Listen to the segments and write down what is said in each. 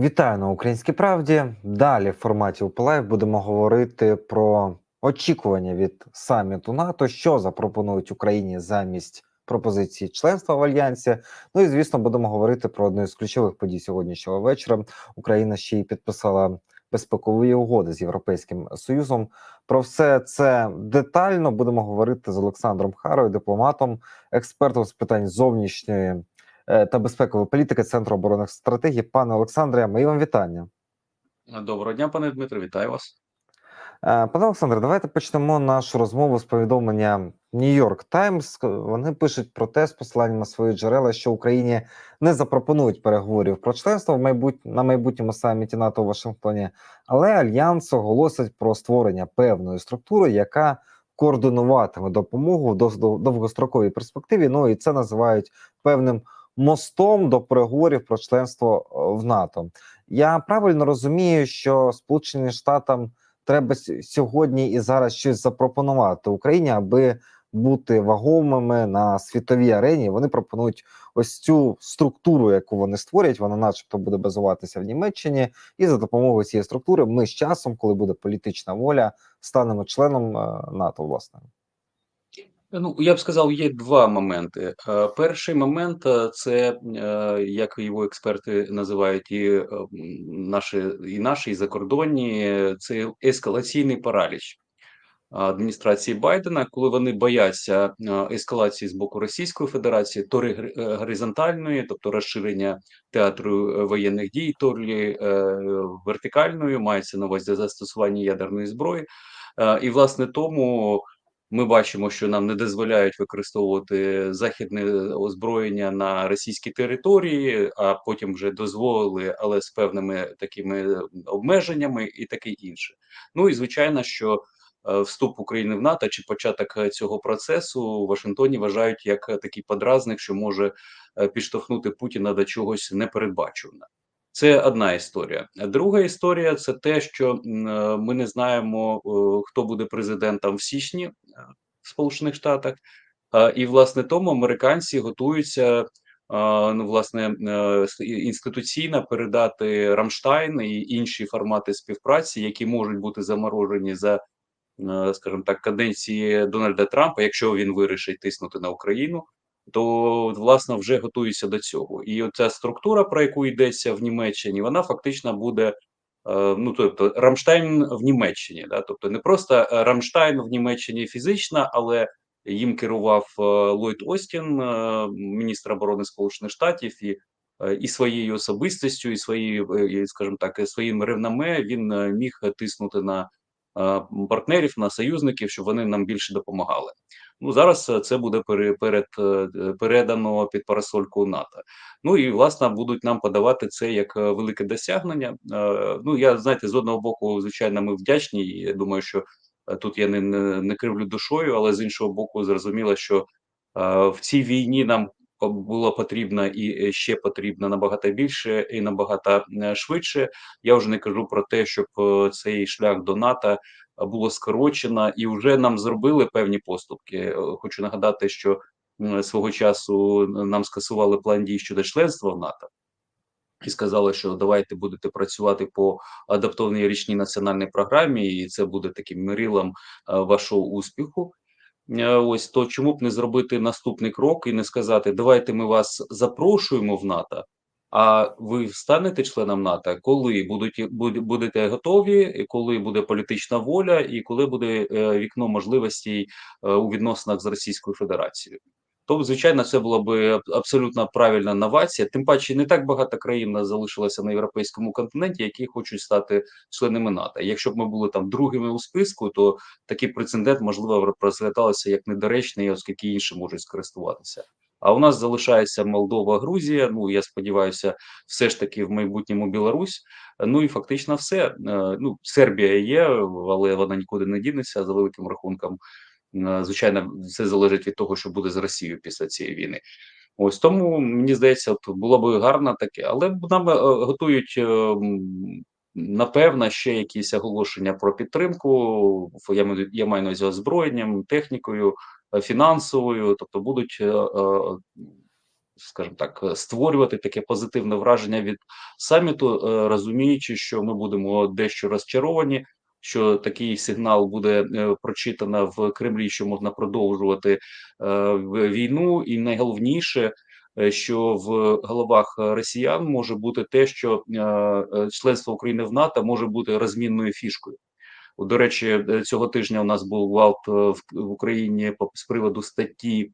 Вітаю на українській правді. Далі в форматі УПЛАЙВ будемо говорити про очікування від саміту НАТО, що запропонують Україні замість пропозиції членства в альянсі. Ну і звісно, будемо говорити про одну з ключових подій сьогоднішнього вечора. Україна ще й підписала безпекові угоди з Європейським Союзом. Про все це детально будемо говорити з Олександром Харою, дипломатом, експертом з питань зовнішньої та безпекової політики Центру оборонних стратегій. Пане Олександре, мої вам вітання. Доброго дня, пане Дмитро, вітаю вас. Е, Пане Олександре, давайте почнемо нашу розмову з повідомлення Нью-Йорк Таймс. Вони пишуть про те з посиланням на свої джерела, що Україні не запропонують переговорів про членство в майбут... на майбутньому саміті НАТО у Вашингтоні, але альянс оголосить про створення певної структури, яка координуватиме допомогу в довгостроковій перспективі. Ну і це називають певним мостом до переговорів про членство е, в НАТО. Я правильно розумію, що Сполученим Штатам треба сьогодні і зараз щось запропонувати Україні, аби бути вагомими на світовій арені. Вони пропонують ось цю структуру, яку вони створять. Вона, начебто, буде базуватися в Німеччині, і за допомогою цієї структури ми з часом, коли буде політична воля, станемо членом е, НАТО. Власне, Ну, я б сказав, є два моменти. Е, Перший момент е, це, е, як його експерти називають, і наші, і наші, і закордонні, це ескалаційний параліч адміністрації Байдена, коли вони бояться ескалації з боку Російської Федерації, то ри- горизонтальної, тобто розширення театру воєнних дій, то вертикальної, мається на увазі застосування ядерної зброї. І власне тому ми бачимо, що нам не дозволяють використовувати західне озброєння на російській території, а потім вже дозволили, але з певними такими обмеженнями і таке інше. Ну і звичайно, що е, вступ України в НАТО чи початок цього процесу у Вашингтоні вважають як такий подразник, що може е, підштовхнути Путіна до чогось непередбачуваного. Це одна історія. Друга історія це те, що е, ми не знаємо, е, хто буде президентом в січні е, в Сполучених Штатах, і власне тому американці готуються. Ну, власне, інституційно передати Рамштайн і інші формати співпраці, які можуть бути заморожені за, скажімо так, каденції Дональда Трампа, якщо він вирішить тиснути на Україну, то власне вже готуються до цього. І оця структура, про яку йдеться в Німеччині, вона фактично буде. е, Ну, тобто Рамштайн в Німеччині, да? тобто не просто е, Рамштайн в Німеччині фізично, але їм керував е, Ллойд Остін, міністр оборони Сполучених Штатів, і, і своєю особистістю, і своєю, скажімо так, своїм реноме він міг тиснути на партнерів, на союзників, щоб вони нам більше допомагали. Ну зараз е, це буде пере- перед, е, передано під парасольку НАТО. Ну і власне будуть нам подавати це як е, велике досягнення. Е, Ну я знаєте, з одного боку, звичайно, ми вдячні. і Я думаю, що е, тут я не, не, не кривлю душою, але з іншого боку, зрозуміло, що е, в цій війні нам було потрібно і е, ще потрібно набагато більше і набагато е, швидше. Я вже не кажу про те, щоб е, цей шлях до НАТО було скорочено, і вже нам зробили певні поступки. Хочу нагадати, що свого часу нам скасували план дій щодо членства в НАТО. І сказали, що давайте будете працювати по адаптованій річній національній програмі, і це буде таким мірилом е, вашого успіху. Е, Ось то чому б не зробити наступний крок і не сказати, давайте ми вас запрошуємо в НАТО, а ви станете членом НАТО, коли будуть буде- будете готові, коли буде політична воля, і коли буде е, вікно можливостей е, у відносинах з Російською Федерацією. То, звичайно, це була би абсолютно правильна новація. Тим паче, не так багато країн залишилося на європейському континенті, які хочуть стати членами НАТО. Якщо б ми були там другими у списку, то такий прецедент можливо розглядалося як недоречний, оскільки інші можуть скористуватися. А у нас залишається Молдова, Грузія. Ну я сподіваюся, все ж таки в майбутньому Білорусь. Ну і фактично все. Е, Ну, Сербія є, але вона нікуди не дінеться за великим рахунком. Е, Звичайно, все залежить від того, що буде з Росією після цієї війни. Ось тому мені здається, було б гарно таке, але нам е, готують е, напевно ще якісь оголошення про підтримку. Я, маю- я маю на увазі озброєнням, технікою, фінансовою, тобто будуть скажімо так, створювати таке позитивне враження від саміту, розуміючи, що ми будемо дещо розчаровані. Що такий сигнал буде е, прочитано в Кремлі, що можна продовжувати е, війну, і найголовніше, е, що в головах росіян може бути те, що членство України в НАТО може бути розмінною фішкою. До речі, цього тижня у нас був гвалт е, в, Україні з приводу статті.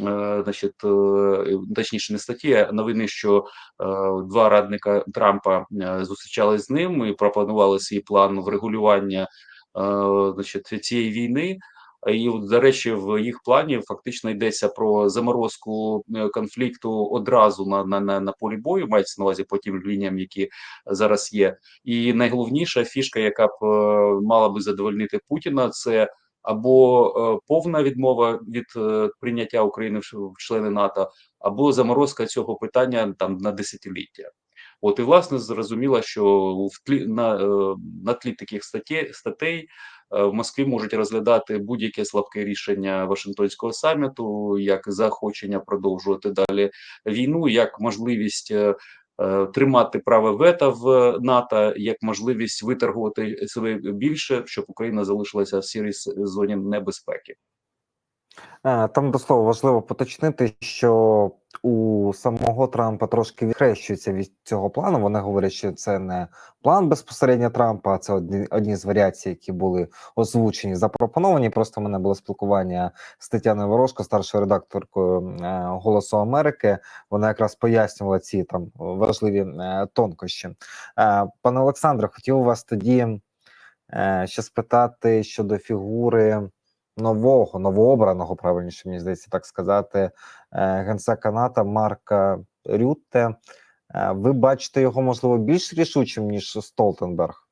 Е, Значить, е, точніше, не статті, а новини, що е, два радника Трампа зустрічались з ним і пропонували свій план врегулювання значить, цієї війни. І, до речі, в їх плані фактично йдеться про заморозку конфлікту одразу на, на, на, на полі бою, мається на увазі по тим лініям, які зараз є. І найголовніша фішка, яка б мала би задовольнити Путіна, це або е, повна відмова від е, прийняття України в члени НАТО, або заморозка цього питання там на десятиліття. От і власне зрозуміло, що в тлі на, е, на тлі таких статей, статей в Москві можуть розглядати будь-яке слабке рішення Вашингтонського саміту, як заохочення продовжувати далі війну, як можливість тримати право вето в НАТО, як можливість виторгувати себе більше, щоб Україна залишилася в сірій зоні небезпеки. Е, Там до слова важливо поточнити, що у самого Трампа трошки відхрещується від цього плану. Вони говорять, що це не план безпосередньо Трампа, а це одні, одні з варіацій, які були озвучені, запропоновані. Просто в мене було спілкування з Тетяною Ворожко, старшою редакторкою е, Голосу Америки. Вона якраз пояснювала ці там важливі е, тонкощі. Пане Олександре, хотів вас тоді ще спитати щодо фігури нового, новообраного, правильніше мені здається, так сказати, е, генсека НАТО Марка Рютте. Е, Ви бачите його можливо більш рішучим ніж Столтенберг?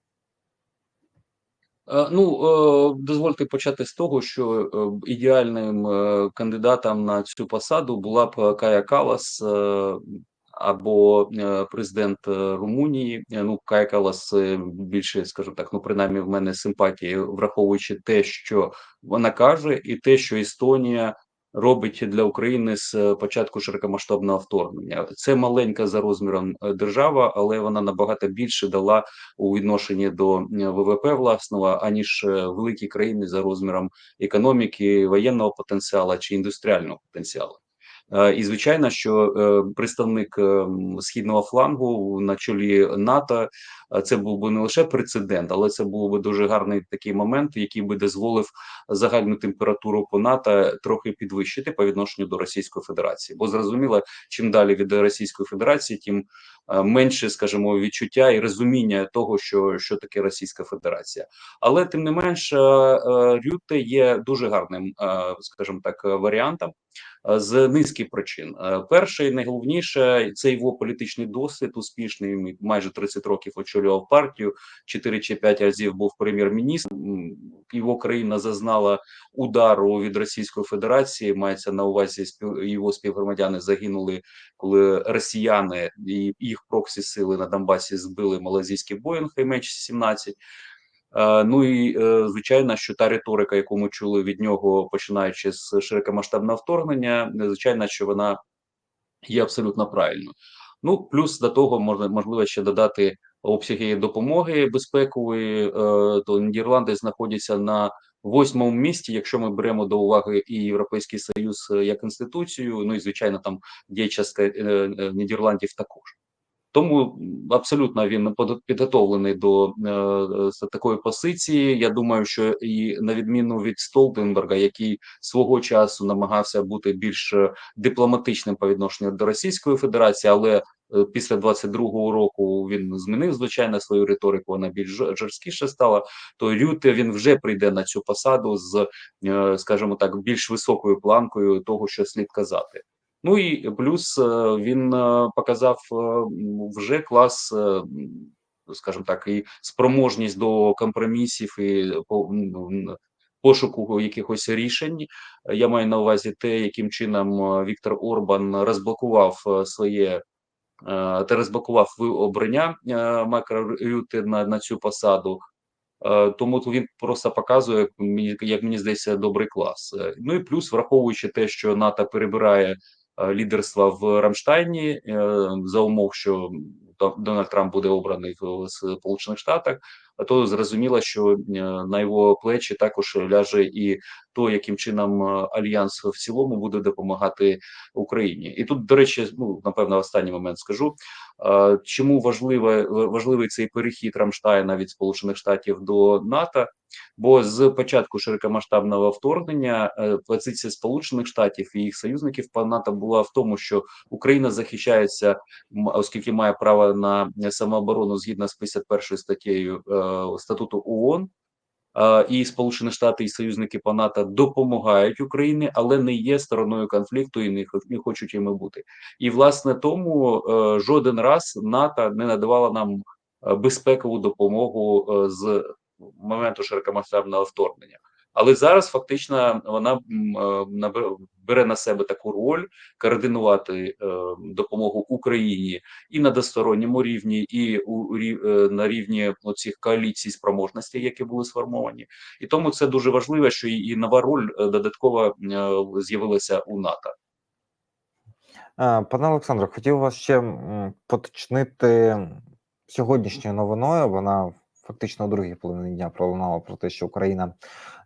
Е, Ну, дозвольте почати з того, що ідеальним кандидатом на цю посаду була б Кая Калас або е, президент е, Румунії. Е, Ну, Кая Калас е, більше, скажімо так, ну принаймні в мене симпатії, враховуючи те, що вона каже, і те, що Естонія робить для України з початку широкомасштабного вторгнення. Це маленька за розміром держава, але вона набагато більше дала у відношенні до ВВП власного, аніж великі країни за розміром економіки, воєнного потенціалу чи індустріального потенціалу. Е, І звичайно, що е, представник е, східного флангу на чолі НАТО це був би не лише прецедент, але це був би дуже гарний такий момент, який би дозволив загальну температуру по НАТО трохи підвищити по відношенню до Російської Федерації. Бо зрозуміло, чим далі від Російської Федерації, тим менше, скажімо, відчуття і розуміння того, що, що таке Російська Федерація. Але тим не менш, е, е, є дуже гарним, скажімо так, варіантом. Е, З низки причин. Е, Перший, найголовніше, це його політичний досвід успішний. Майже 30 років очолював партію, 4 чи 5 разів був прем'єр-міністром. Його країна зазнала удару від Російської Федерації. Мається на увазі його співгромадяни загинули, коли росіяни і їх проксі сили на Донбасі збили малазійський Боїнг MH17. Е, Ну і е, звичайно, що та риторика, яку ми чули від нього, починаючи з широкомасштабного вторгнення, е, звичайно, що вона є абсолютно правильною. Ну плюс до того можна можливо ще додати обсяги допомоги безпекової. Е, То Нідерланди знаходяться на восьмому місці, якщо ми беремо до уваги і Європейський Союз е, як інституцію. Ну і звичайно, там є частка е, е, Нідерландів також. Тому абсолютно він підготовлений до е, такої позиції. Я думаю, що і на відміну від Столтенберга, який свого часу намагався бути більш е, дипломатичним по відношенню до Російської Федерації, але е, після 22-го року він змінив звичайно свою риторику. Вона більш жорсткіше стала. То Рюте він вже прийде на цю посаду з, е, скажімо так, більш високою планкою того, що слід казати. Ну і плюс е, він е, показав е, вже клас, скажімо так, і спроможність до компромісів і пошуку якихось рішень. Я маю на увазі те, яким чином Віктор Орбан розблокував своє та розблокував обрання Майкла на, на цю посаду. Тому він просто показує, мені- як мені здається, добрий клас. Ну і плюс, враховуючи те, що НАТО перебирає лідерства в Рамштайні е, за умов, що Дональд Трамп буде обраний в Сполучених Штатах, то зрозуміло, що е, на його плечі також ляже і то, яким чином е, альянс в цілому буде допомагати Україні. І тут, до речі, ну напевно, останній момент скажу. е, Чому важливе важливий цей перехід Рамштайна від Сполучених Штатів до НАТО? Бо з початку широкомасштабного вторгнення е, позиція Сполучених Штатів і їх союзників по НАТО була в тому, що Україна захищається, оскільки має право на самооборону згідно з 51 статтею е, статуту ООН. Е, І Сполучені Штати і союзники по НАТО допомагають Україні, але не є стороною конфлікту і не, хочуть іми бути. І власне тому жоден раз НАТО не надавала нам безпекову допомогу з моменту широкомасштабного вторгнення. Але зараз фактично вона е, бере на себе таку роль координувати е, допомогу Україні і на двосторонньому рівні, і у е, на рівні оцих коаліцій спроможностей, які були сформовані. І тому це дуже важливо, що і, нова роль додаткова е, з'явилася у НАТО. Пане Олександре, хотів вас ще поточнити сьогоднішньою новиною. Вона фактично у другій половині дня пролунало про те, що Україна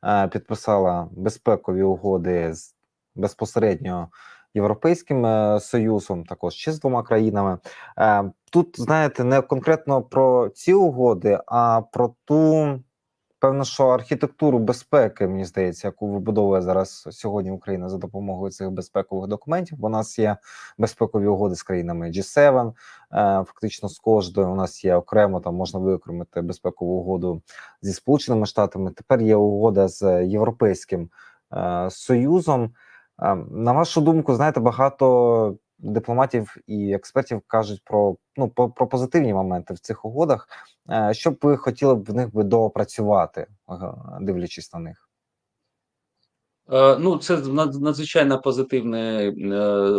е, підписала безпекові угоди з безпосередньо Європейським е, Союзом, також ще з двома країнами. Е, Тут знаєте, не конкретно про ці угоди, а про ту. Певно, що архітектуру безпеки, мені здається, яку вибудовує зараз сьогодні Україна за допомогою цих безпекових документів. Бо у нас є безпекові угоди з країнами G7, е, фактично з кожною. У нас є окремо там можна виокремити безпекову угоду зі Сполученими Штатами. Тепер є угода з Європейським е, Союзом. Е, На вашу думку, знаєте, багато дипломатів і експертів кажуть про ну про позитивні моменти в цих угодах. Е, Що б ви хотіли б в них би доопрацювати, е, дивлячись на них? Е, Ну, це над- надзвичайно позитивний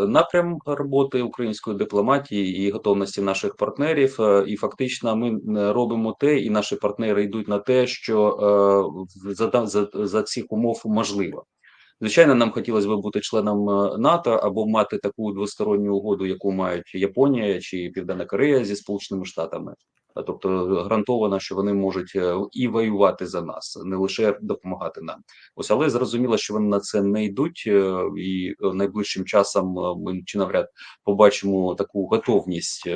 напрям роботи української дипломатії і готовності наших партнерів. І фактично ми робимо те, і наші партнери йдуть на те, що за, за, за цих умов можливо. Звичайно, нам хотілося б бути членом е, НАТО або мати таку двосторонню угоду, яку мають Японія чи Південна Корея зі Сполученими Штатами. Тобто гарантовано, що вони можуть е, і воювати за нас, не лише допомагати нам. Ось, але зрозуміло, що вони на це не йдуть, е, і найближчим часом ми чи навряд побачимо таку готовність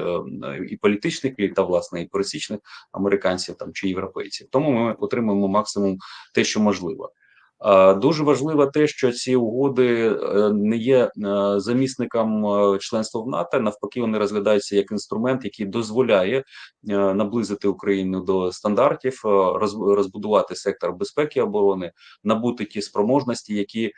і політичних еліт, та власне і пересічних американців там чи європейців. Тому ми отримуємо максимум те, що можливо. А, Дуже важливо те, що ці угоди е, не є е, замісником е, членства в НАТО. Навпаки, вони розглядаються як інструмент, який дозволяє е, наблизити Україну до стандартів, е, розбудувати сектор безпеки оборони, набути ті спроможності, які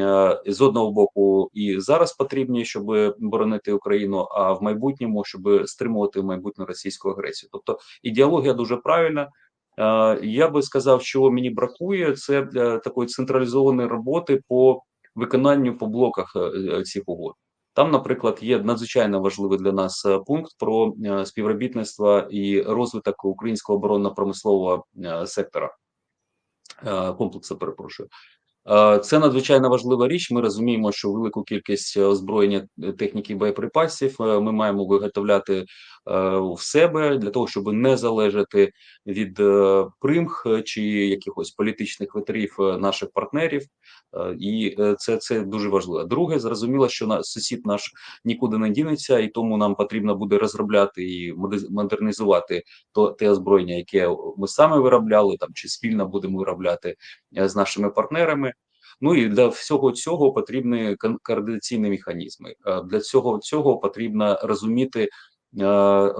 е, з одного боку і зараз потрібні, щоб боронити Україну, а в майбутньому, щоб стримувати майбутню російську агресію. Тобто ідеологія дуже правильна. Е, Я би сказав, що мені бракує це для такої централізованої роботи по виконанню по блоках цих угод. Там, наприклад, є надзвичайно важливий для нас пункт про співробітництво і розвиток українського оборонно-промислового е, сектора е, комплексу. Перепрошую. Е, Це надзвичайно важлива річ. Ми розуміємо, що велику кількість озброєння е, техніки боєприпасів е, ми маємо виготовляти е, в себе для того, щоб не залежати від е, примх е, чи якихось політичних витрів е, наших партнерів, Е, і е, це, це дуже важливо. Друге, зрозуміло, що на сусід наш нікуди не дінеться, і тому нам потрібно буде розробляти і модернізувати то те озброєння, яке ми саме виробляли, там чи спільно будемо виробляти е, з нашими партнерами. Ну і для всього цього потрібні координаційні механізми. Е, Для цього цього потрібно розуміти. е,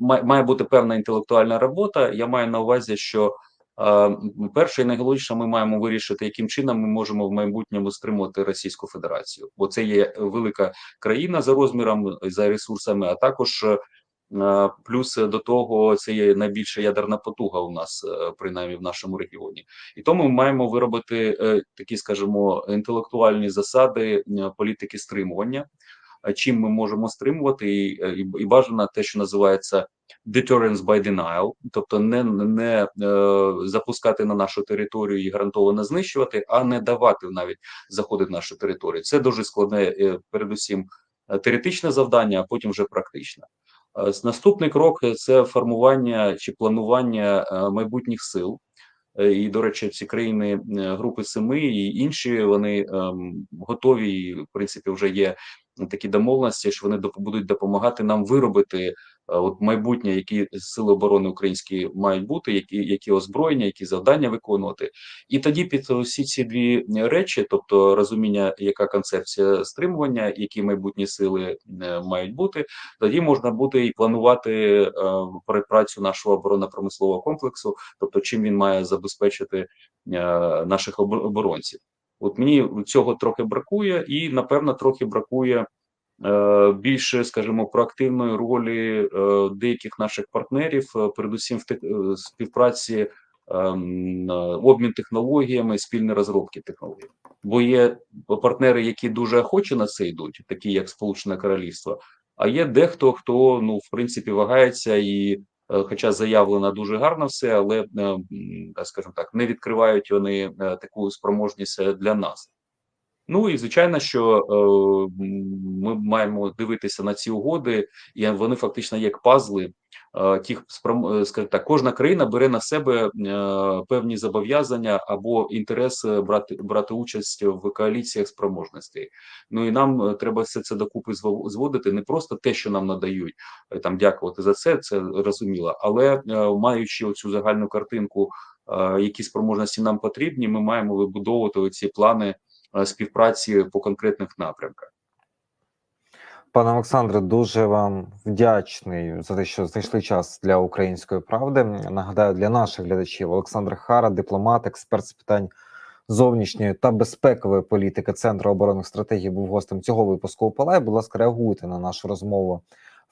має бути певна інтелектуальна робота. Я маю на увазі, що е, перше і найголовніше, ми маємо вирішити, яким чином ми можемо в майбутньому стримувати Російську Федерацію, бо це є велика країна за розміром, за ресурсами, а також Плюс до того це є найбільша ядерна потуга у нас, е, принаймні в нашому регіоні, і тому ми маємо виробити е, такі, скажімо, інтелектуальні засади е, політики стримування. Е, Чим ми можемо стримувати, і, е, і, і бажано те, що називається deterrence by denial, тобто не, не е, запускати на нашу територію і гарантовано знищувати, а не давати навіть заходити в нашу територію. Це дуже складне, е, передусім, е, теоретичне завдання, а потім вже практичне. Е, Наступний крок е, це формування чи планування е, майбутніх сил. І, до речі, ці країни Групи Семи і інші вони ем, готові, в принципі, вже є такі домовленості, що вони будуть допомагати нам виробити от майбутнє, які сили оборони українські мають бути, які, які озброєння, які завдання виконувати. І тоді під усі ці дві речі, тобто розуміння, яка концепція стримування, які майбутні сили е, мають бути, тоді можна буде і планувати е, працю нашого оборонно-промислового комплексу, тобто чим він має забезпечити е, наших оборонців. От мені цього трохи бракує, і напевно трохи бракує е, більше, скажімо, проактивної ролі е, деяких наших партнерів, е, передусім в е, співпраці, ем, е, обмін технологіями, спільні розробки технологій. Бо є партнери, які дуже охоче на це йдуть, такі як Сполучене Королівство. А є дехто, хто ну в принципі вагається і, е, хоча заявлено дуже гарно все, але е, м, так скажімо так, не відкривають вони е, таку спроможність е, для нас. Ну і звичайно, що е, ми маємо дивитися на ці угоди, і вони фактично як пазли. Е, тих е, скажімо так, кожна країна бере на себе е, певні зобов'язання або інтерес брати брати участь в коаліціях спроможностей. Ну і нам е, треба все це докупи зво- зводити, не просто те, що нам надають, там дякувати за це, це розуміло, але маючи оцю загальну картинку, які спроможності нам потрібні, ми маємо вибудовувати ці плани співпраці по конкретних напрямках. Пане Олександре, дуже вам вдячний за те, що знайшли час для української правди. Нагадаю, для наших глядачів Олександр Хара, дипломат, експерт з питань зовнішньої та безпекової політики Центру оборонних стратегій, був гостем цього випуску Опалай. Будь ласка, реагуйте на нашу розмову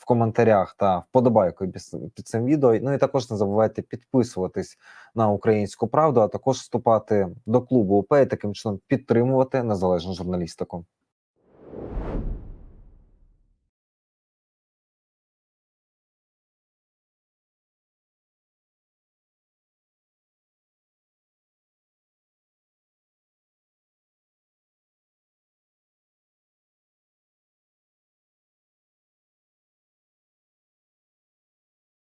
в коментарях та вподобайкою під- цим відео. Ну і також не забувайте підписуватись на українську правду, а також вступати до клубу УП і таким чином підтримувати незалежну журналістику.